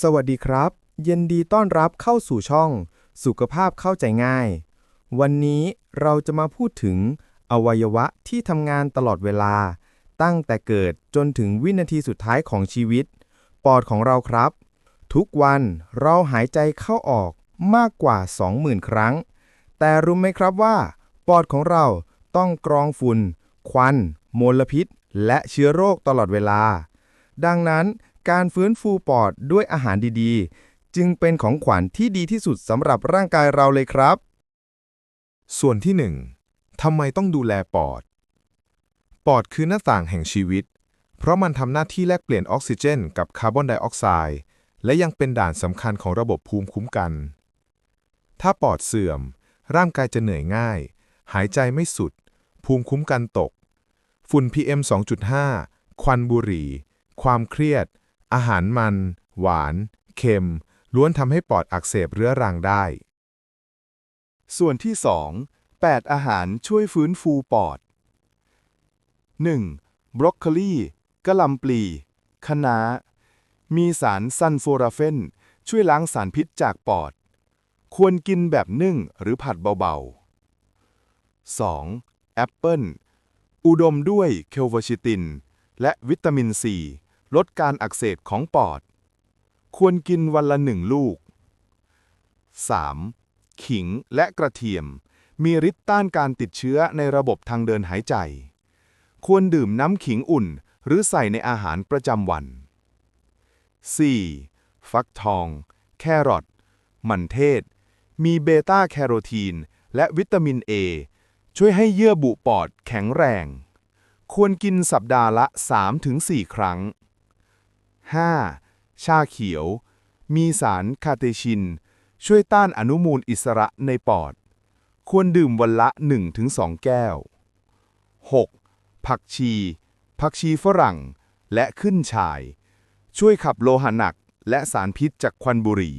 สวัสดีครับยินดีต้อนรับเข้าสู่ช่อง สุขภาพเข้าใจง่าย วันนี้เราจะมาพูดถึง อวัยวะที่ทำงานตลอดเวลา ตั้งแต่เกิดจนถึงวินาทีสุดท้ายของชีวิต ปอดของเราครับ ทุกวันเราหายใจเข้าออกมากกว่า 20,000 ครั้ง แต่รู้ไหมครับว่า ปอดของเราต้องกรองฝุ่น ควัน มลพิษ และเชื้อโรคตลอดเวลา ดังนั้น การฟื้นฟูปอดด้วยอาหารดีๆ จึงเป็นของขวัญที่ดีที่สุดสำหรับร่างกายเราเลยครับ ส่วนที่ 1. ทำไมต้องดูแลปอด ปอดคือหน้าต่างแห่งชีวิต เพราะมันทำหน้าที่แลกเปลี่ยนออกซิเจน กับคาร์บอนไดออกไซด์และยังเป็นด่านสำคัญของระบบภูมิคุ้มกัน ถ้าปอดเสื่อม ร่างกายจะเหนื่อยง่าย หายใจไม่สุด ภูมิคุ้มกันตก ฝุ่น PM 2.5 ควันบุหรี่ ความเครียด อาหารมัน หวาน เค็ม ล้วนทำให้ปอดอักเสบเรื้อรังได้ ส่วนที่ 2 8 อาหารช่วยฟื้นฟูปอด 1. บรอกโคลีกะหล่ำปลีคะน้า มีสารซันโฟราเฟน ช่วยล้างสารพิษจากปอด ควรกินแบบนึ่งหรือผัดเบาๆ 2. แอปเปิลอุดมด้วยเคลเวอร์ชิติน และวิตามินซี ลดการอักเสบของปอด ควรกินวันละหนึ่งลูก 3. ขิงและกระเทียม มีฤทธิ์ต้านการติดเชื้อในระบบทางเดินหายใจ ควรดื่มน้ำขิงอุ่นหรือใส่ในอาหารประจำวัน 4. ฟักทอง แครอท มันเทศ มีเบต้าแคโรทีน และวิตามิน A ช่วยให้เยื่อบุปอดแข็งแรง ควรกินสัปดาห์ละ 3-4 ครั้ง 5. ชาเขียว มีสารคาเตชิน ช่วยต้านอนุมูลอิสระในปอด ควรดื่มวันละ 1-2 แก้ว 6. ผักชี ผักชีฝรั่ง และขึ้นชาย ช่วยขับโลหะหนักและสารพิษจากควันบุหรี่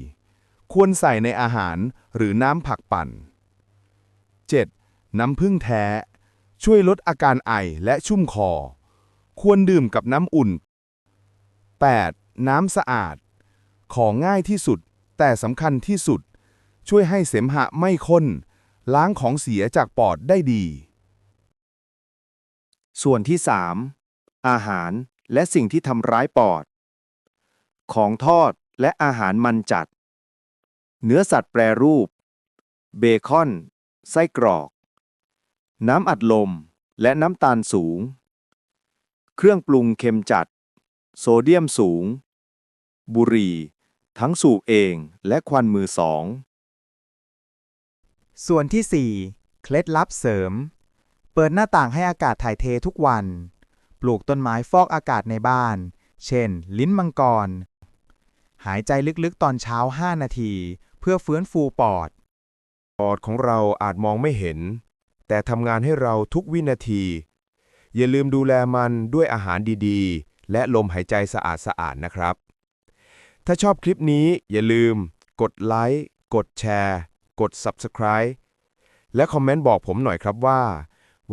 ควรใส่ในอาหารหรือน้ำผักปั่น 7. น้ำผึ้งแท้ ช่วยลดอาการไอและชุ่มคอ ควรดื่มกับน้ำอุ่น 8. น้ำสะอาด ของง่ายที่สุด แต่สำคัญที่สุด ช่วยให้เสมหะไม่ข้น ล้างของเสียจากปอดได้ดี ส่วนที่ 3 อาหารและสิ่งที่ทำร้ายปอด ของทอดและอาหารมันจัด เนื้อสัตว์แปรรูป เบคอน ไส้กรอก น้ำอัดลมและน้ำตาลสูง เครื่องปรุงเค็มจัด โซเดียมสูง บุหรี่ ทั้งสูบเองและควันมือสอง ส่วนที่ 4 เคล็ดลับเสริม เปิดหน้าต่างให้อากาศถ่ายเททุกวัน ปลูกต้นไม้ฟอกอากาศในบ้าน เช่น ลิ้นมังกร หายใจลึกๆตอนเช้า 5 นาที เพื่อฟื้นฟูปอด ปอดของเราอาจมองไม่เห็น แต่ทำงานให้เราทุกวินาที อย่าลืมดูแลมันด้วยอาหารดีๆ และลมหายใจสะอาดๆนะครับ ถ้าชอบคลิปนี้อย่าลืม กดไลค์ กดแชร์ กด Subscribe และคอมเมนต์บอกผมหน่อยครับว่า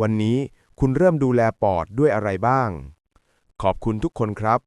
วันนี้คุณเริ่มดูแลปอดด้วยอะไรบ้าง ขอบคุณทุกคนครับ